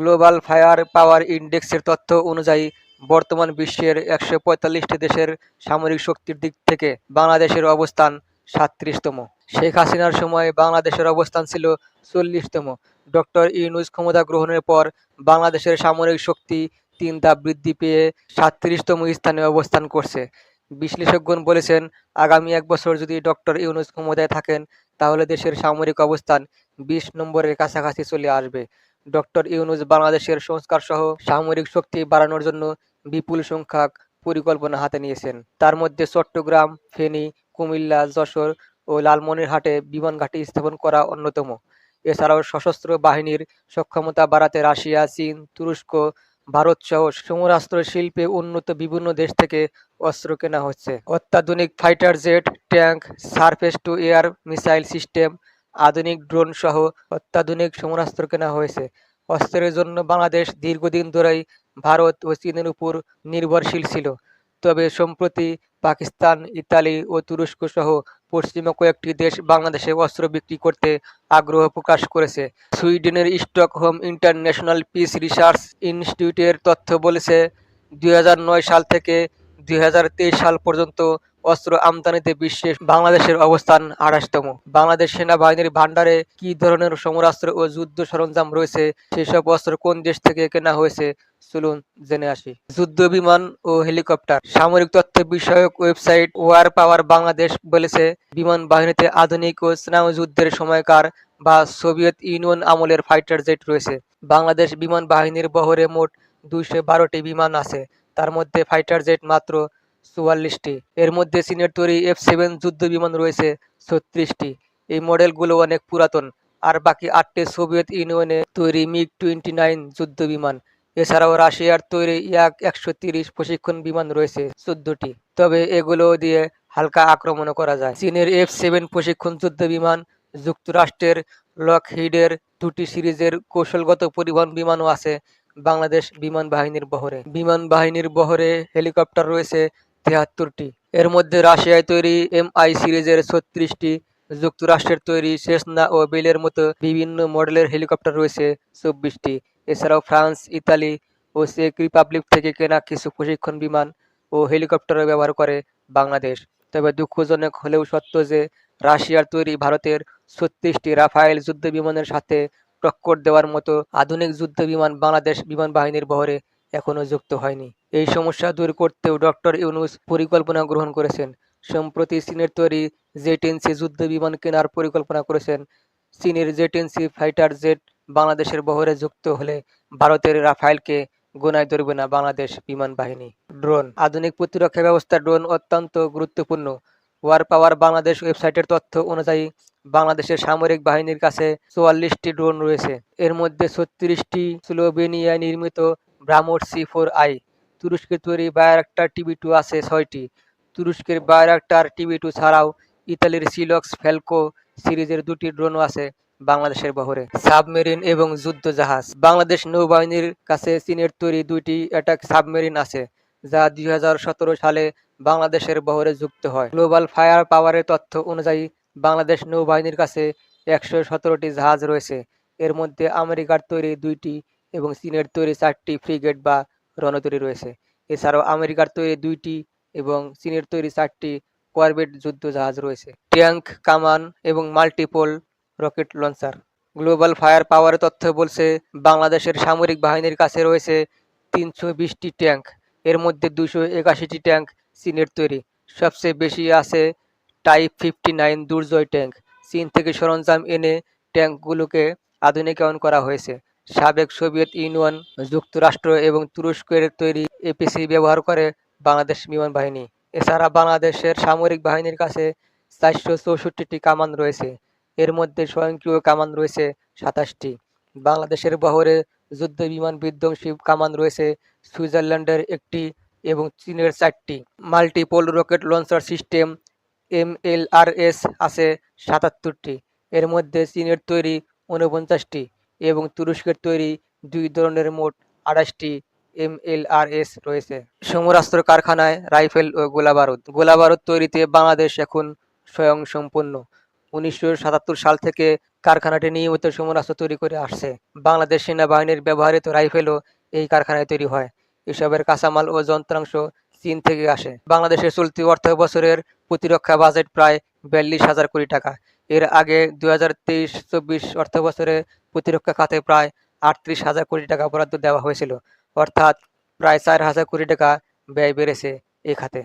Global fire পাওয়ার ইন্ডেক্সের তথ্য অনুযায়ী, বর্তমান বিশ্বের একশো পঁয়তাল্লিশটি দেশের সামরিক শক্তির দিক থেকে বাংলাদেশের অবস্থান সাতত্রিশতম। শেখ হাসিনার সময় বাংলাদেশের অবস্থান ছিল চল্লিশতম। ডক্টর ইউনুস ক্ষমতা গ্রহণের পর বাংলাদেশের সামরিক শক্তি তিন ধাপ বৃদ্ধি পেয়ে সাতত্রিশতম স্থানে অবস্থান করছে। বিশ্লেষকগণ বলেছেন, আগামী এক বছর যদি ডক্টর ইউনুস ক্ষমতায় থাকেন তাহলে দেশের সামরিক অবস্থান বিশ নম্বরের কাছাকাছি চলে আসবে। ডক্টর ইউনুস বাংলাদেশের সংস্কার সহ সামরিক শক্তি বাড়ানোর জন্য বিপুল সংখ্যক পরিকল্পনা হাতে নিয়েছেন। তার মধ্যে চট্টগ্রাম, ফেনী, কুমিল্লা, যশোর ও লালমনিরহাটে বিমান ঘাঁটি স্থাপন করা অন্যতম। এছাড়াও সশস্ত্র বাহিনীর সক্ষমতা বাড়াতে রাশিয়া, চীন, তুরস্ক ভারত সহ সমরাস্ত্র শিল্পে উন্নত বিভিন্ন দেশ থেকে অস্ত্র কেনা হচ্ছে। অত্যাধুনিক fighter jet tank surface to air missile system আধুনিক ড্রোন সহ অত্যাধুনিক সমরাস্ত্র কেনা হয়েছে। অস্ত্রের জন্য বাংলাদেশ দীর্ঘদিন ধরেই ভারত ও চীনের উপর নির্ভরশীল ছিল। তবে সম্প্রতি পাকিস্তান, ইতালি ও তুরস্ক সহ পশ্চিমা কয়েকটি দেশ বাংলাদেশে অস্ত্র বিক্রি করতে আগ্রহ প্রকাশ করেছে। সুইডেনের স্টকহোম ইন্টারন্যাশনাল পিস রিসার্চ ইনস্টিটিউটের তথ্য বলেছে, দুই হাজার নয় সাল থেকে দুই হাজার তেইশ সাল পর্যন্ত অস্ত্র আমদানিতে বিশ্বে বাংলাদেশের অবস্থান আঠাশতম বাংলাদেশ সেনাবাহিনীর ভান্ডারে কি ধরনের সমরাস্ত্র ও যুদ্ধ সরঞ্জাম রয়েছে, সেসব অস্ত্র কোন দেশ থেকে কেনা হয়েছে চলুন জেনে আসি। যুদ্ধ বিমান ও হেলিকপ্টার। সামরিক তথ্য বিষয়ক ওয়েবসাইট ওয়ার পাওয়ার বাংলাদেশ বলেছে, বিমান বাহিনীতে আধুনিক ও স্নায়ু যুদ্ধের সময়কার বা সোভিয়েত ইউনিয়ন আমলের ফাইটার জেট রয়েছে। বাংলাদেশ বিমান বাহিনীর বহরে মোট দুইশো বারোটি বিমান আছে, তার মধ্যে ফাইটার জেট মাত্র চুয়াল্লিশটি। এর মধ্যে চীনের তৈরি এফ সেভেন যুদ্ধ বিমান রয়েছে ছত্রিশটি। এই মডেলগুলো অনেক পুরাতন, আর বাকি আটটি সোভিয়েত ইউনিয়নে তৈরি মিগ টোয়েন্টি নাইন যুদ্ধ বিমান। এছাড়াও রাশিয়ার তৈরি ইয়াক একশো তিরিশ প্রশিক্ষণ বিমান রয়েছে চোদ্দটি। তবে এগুলো দিয়ে হালকা আক্রমণও করা যায়। চীনের এফ সেভেন প্রশিক্ষণ যুদ্ধ বিমান, যুক্তরাষ্ট্রের লকহিডের দুটি সিরিজের কৌশলগত পরিবহন বিমানও আছে বাংলাদেশ বিমান বাহিনীর বহরে। বিমান বাহিনীর বহরে হেলিকপ্টার রয়েছে তেহাত্তরটি। এর মধ্যে রাশিয়ায় তৈরি এমআই সিরিজের ছত্রিশটি, যুক্তরাষ্ট্রের তৈরি সেসনা ও বেলের মতো বিভিন্ন মডেলের হেলিকপ্টার রয়েছে চব্বিশটি। এছাড়াও ফ্রান্স, ইতালি ও চেক রিপাবলিক থেকে কেনা কিছু প্রশিক্ষণ বিমান ও হেলিকপ্টারও ব্যবহার করে বাংলাদেশ। তবে দুঃখজনক হলেও সত্য যে, রাশিয়ার তৈরি ভারতের ছত্রিশটি রাফায়েল যুদ্ধ বিমানের সাথে টক্কর দেওয়ার মতো আধুনিক যুদ্ধ বিমান বাংলাদেশ বিমান বাহিনীর বহরে এখনও যুক্ত হয়নি। এই সমস্যা দূর করতেও ডক্টর ইউনুস পরিকল্পনা গ্রহণ করেছেন। সম্প্রতি চীনের তৈরি জেটেন্সি যুদ্ধ বিমান কেনার পরিকল্পনা করেছেন চীনের জেটেন্সি ফাইটার জেট বাংলাদেশের বহরে যুক্ত হলে ভারতের রাফায়েলকে গোনায় ধরবে না বাংলাদেশ বিমান বাহিনী। ড্রোন, আধুনিক প্রতিরক্ষা ব্যবস্থা, ড্রোন অত্যন্ত গুরুত্বপূর্ণ। ওয়ার পাওয়ার বাংলাদেশ ওয়েবসাইটের তথ্য অনুযায়ী বাংলাদেশের সামরিক বাহিনীর কাছে চুয়াল্লিশটি ড্রোন রয়েছে। এর মধ্যে ছত্রিশটি স্লোভেনিয়ায় নির্মিত ব্রাহ্মোস সি ফোর আই, তুরস্কের তৈরি বায়ারাক্টার টিভি টু আছে ছয়টি। তুরস্কের বায়ারাক্টার টিভি টু ছাড়াও ইতালির সিলক্স ফ্যালকো সিরিজের দুটি ড্রোনও আছে। বাংলাদেশের বহরে। সাবমেরিন এবং যুদ্ধ জাহাজ বাংলাদেশ নৌবাহিনীর কাছে চীনের তৈরি দুইটি অ্যাটাক সাবমেরিন আছে, যা দুই হাজার সতেরো সালে বাংলাদেশের বহরে যুক্ত হয়। গ্লোবাল ফায়ার পাওয়ারের তথ্য অনুযায়ী, বাংলাদেশ নৌবাহিনীর কাছে একশো সতেরোটি জাহাজ রয়েছে। এর মধ্যে আমেরিকার তৈরি দুইটি এবং চীনের তৈরি চারটি ফ্রিগেট বা রণতরী রয়েছে। এছাড়াও আমেরিকার তৈরি দুইটি এবং চীনের তৈরি চারটি করবেট যুদ্ধ জাহাজ রয়েছে। ট্যাঙ্ক কামান এবং multiple rocket launcher. Global fire পাওয়ারের তথ্য বলছে, বাংলাদেশের সামরিক বাহিনীর কাছে রয়েছে তিনশো বিশটি ট্যাঙ্ক। এর মধ্যে দুশো একাশিটি ট্যাঙ্ক চীনের তৈরি। সবচেয়ে বেশি আছে type fifty nine Durjoy tank. চীন থেকে সরঞ্জাম এনে ট্যাঙ্কগুলোকে আধুনিকায়ন করা হয়েছে। সাবেক সোভিয়েত ইউনিয়ন, যুক্তরাষ্ট্র এবং তুরস্কের তৈরি এপিসি ব্যবহার করে বাংলাদেশ বিমান বাহিনী। এছাড়া বাংলাদেশের সামরিক বাহিনীর কাছে চারশো চৌষট্টিটি কামান রয়েছে। এর মধ্যে স্বয়ংক্রিয় কামান রয়েছে সাতাশটি। বাংলাদেশের বহরে যুদ্ধ বিমান বিধ্বংসী কামান রয়েছে সুইজারল্যান্ডের একটি এবং চীনের চারটি। Multiple rocket launcher system MLRS আছে সাতাত্তরটি। এর মধ্যে চীনের তৈরি ঊনপঞ্চাশটি এবং তুরস্কের তৈরি দুই ধরনের মোট আঠাশটি এমএলআরএস রয়েছে। সমরাস্ত্র কারখানায় রাইফেল ও গোলাবারুদ। গোলাবারুদ তৈরিতে বাংলাদেশ এখন স্বয়ংসম্পূর্ণ। উনিশশো সাতাত্তর সাল থেকে কারখানাটি নিয়মিত সমরাস্ত্র তৈরি করে আসছে। বাংলাদেশ সেনাবাহিনীর ব্যবহৃত রাইফেলও এই কারখানায় তৈরি হয়। এসবের কাঁচামাল ও যন্ত্রাংশ চীন থেকে আসে। বাংলাদেশের চলতি অর্থ বছরের প্রতিরক্ষা বাজেট প্রায় বিয়াল্লিশ হাজার কোটি টাকা। এর আগে দু হাজার তেইশ চব্বিশ অর্থ বছরে প্রতিরক্ষা খাতে প্রায় আটত্রিশ হাজার কোটি টাকা বরাদ্দ দেওয়া হয়েছিল। অর্থাৎ প্রায় চার হাজার কোটি টাকা ব্যয় বেড়েছে এই খাতে।